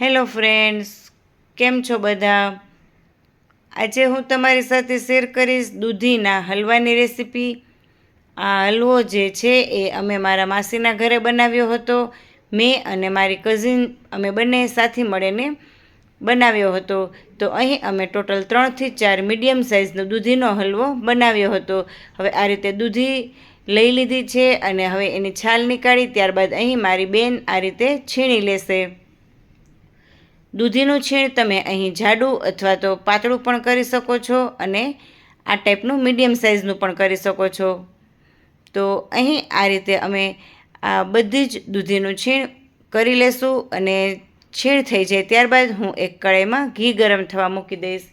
Hello friends, કેમ છો બધા? આજે હું તમારી સાથે શેર કરીશ દૂધીના હલવાની રેસીપી. આ હલવો જે છે એ અમે મારા માસીના ઘરે બનાવ્યો હતો. મેં અને મારી કઝિન અમે બંને સાથે મળીને બનાવ્યો હતો. તો અહીં અમે ટોટલ ત્રણથી ચાર મીડિયમ સાઇઝનો દૂધીનો હલવો બનાવ્યો હતો. હવે આ રીતે દૂધી લઈ લીધી છે અને હવે એની છાલ નીકાળી ત્યારબાદ અહીં મારી બેન આ રીતે છીણી લેશે. દૂધીનું છીણ તમે અહીં જાડું અથવા તો પાતળું પણ કરી શકો છો અને આ ટાઈપનું મીડિયમ સાઇઝનું પણ કરી શકો છો. તો અહીં આ રીતે અમે આ બધી જ દૂધીનું છીણ કરી લેશું અને છીણ થઈ જાય ત્યારબાદ હું એક કડાઈમાં ઘી ગરમ થવા મૂકી દઈશ.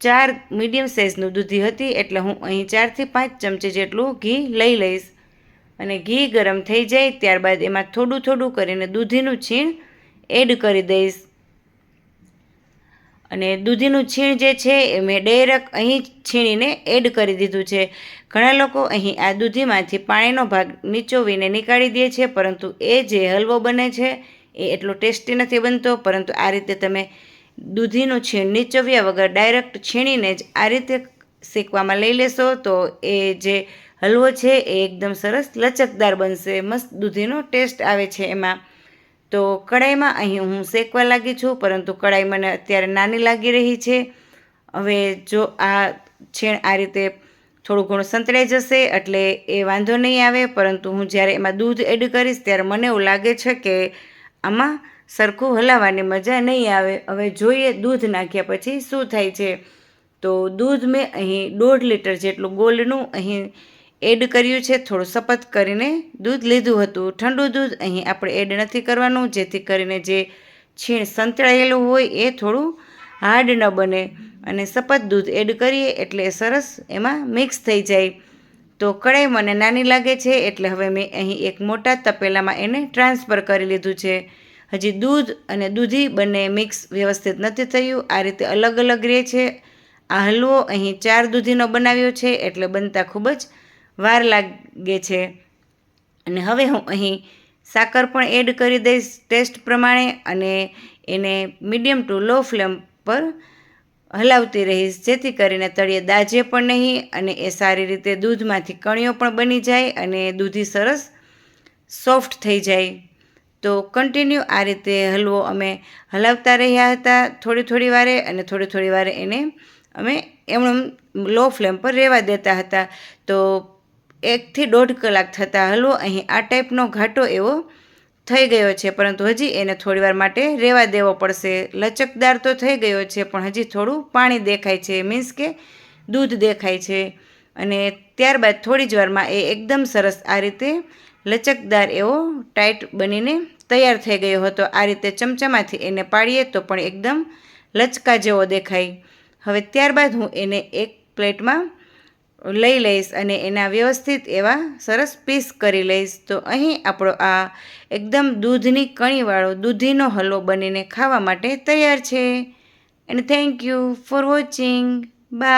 ચાર મીડિયમ સાઇઝનું દૂધી હતી એટલે હું અહીં ચારથી પાંચ ચમચી જેટલું ઘી લઈ લઈશ. અને ઘી ગરમ થઈ જાય ત્યારબાદ એમાં થોડું થોડું કરીને દૂધીનું છીણ એડ કરી દઈશ. અને દૂધીનું છીણ જે છે એ મેં ડેરક અહીં છીણીને એડ કરી દીધું છે. ઘણા લોકો અહીં આ દૂધીમાંથી પાણીનો ભાગ નીચોવીને નીકાળી દે છે, પરંતુ એ જે હલવો બને છે એ એટલો ટેસ્ટી નથી બનતો, પરંતુ આ રીતે તમે દૂધીનું છીણ નીચોવ્યા વગર ડાયરેક્ટ છીણીને જ આ રીતે શેકવામાં લઈ લેશો તો એ જે હલવો છે એ એકદમ સરસ લચકદાર બનશે. મસ્ત દૂધીનો ટેસ્ટ આવે છે એમાં. તો કઢાઈમાં અહીં હું શેકવા લાગી છું, પરંતુ કઢાઈ મને અત્યારે નાની લાગી રહી છે. હવે જો આ છેણ આ રીતે થોડું ઘણું સંતળાઈ જશે એટલે એ વાંધો નહીં આવે, પરંતુ હું જ્યારે એમાં દૂધ એડ કરીશ ત્યારે મને એવું લાગે છે કે આમાં સરખું હલાવવાની મજા નહીં આવે. હવે જોઈએ દૂધ નાખ્યા પછી શું થાય છે. તો દૂધ મેં અહીં દોઢ લીટર જેટલું ગોલ્ડનું અહીં એડ કર્યું છે, થોડું સપત કરીને દૂધ લીધું હતું. ઠંડુ દૂધ અહીં આપણે એડ નથી કરવાનું, જેથી કરીને જે છીણ સંતળાયેલું હોય એ થોડું હાર્ડ ન બને અને સપત દૂધ એડ કરીએ એટલે સરસ એમાં મિક્સ થઈ જાય. તો કઢાઈ મને નાની લાગે છે, એટલે હવે મેં અહીં એક મોટા તપેલામાં એને ટ્રાન્સફર કરી લીધું છે. હજી દૂધ અને દૂધી બંને મિક્સ વ્યવસ્થિત નથી થયું. આ રીતે અલગ અલગ રહે છે. આ હલવો અહીં ચાર દૂધીનો બનાવ્યો છે, એટલે બનતા ખૂબ જ વાર લાગે છે. અને હવે હું અહીં સાકર પણ એડ કરી દઈશ ટેસ્ટ પ્રમાણે અને એને મીડિયમ ટુ લો ફ્લેમ પર હલાવતી રહીશ, જેથી કરીને તળિયે દાજે પણ નહીં અને એ સારી રીતે દૂધમાંથી કણીઓ પણ બની જાય અને દૂધી સરસ સોફ્ટ થઈ જાય. તો કન્ટિન્યુ આ રીતે હલવો અમે હલાવતા રહ્યા હતા થોડી થોડી વારે અને થોડી થોડી વારે એને અમે એમણે લો ફ્લેમ પર રહેવા દેતા હતા. તો એકથી દોઢ કલાક થતાં હલવો. અહીં આ ટાઈપનો ઘાટો એવો થઈ ગયો છે, પરંતુ હજી એને થોડીવાર માટે રહેવા દેવો પડશે. લચકદાર તો થઈ ગયો છે, પણ હજી થોડું પાણી દેખાય છે, મીન્સ કે દૂધ દેખાય છે. અને ત્યારબાદ થોડી જ વારમાં એ એકદમ સરસ આ રીતે લચકદાર એવો ટાઈટ બનીને તૈયાર થઈ ગયો હતો. આ રીતે ચમચામાંથી એને પાડીએ તો પણ એકદમ લચકા જેવો દેખાય. હવે ત્યારબાદ હું એને એક પ્લેટમાં લઈ લઈશ અને એના વ્યવસ્થિત એવા સરસ પીસ કરી લઈશ. તો અહીં આપણો આ એકદમ દૂધની કણીવાળો દૂધીનો હલવો બનીને ખાવા માટે તૈયાર છે. And thank you for watching bye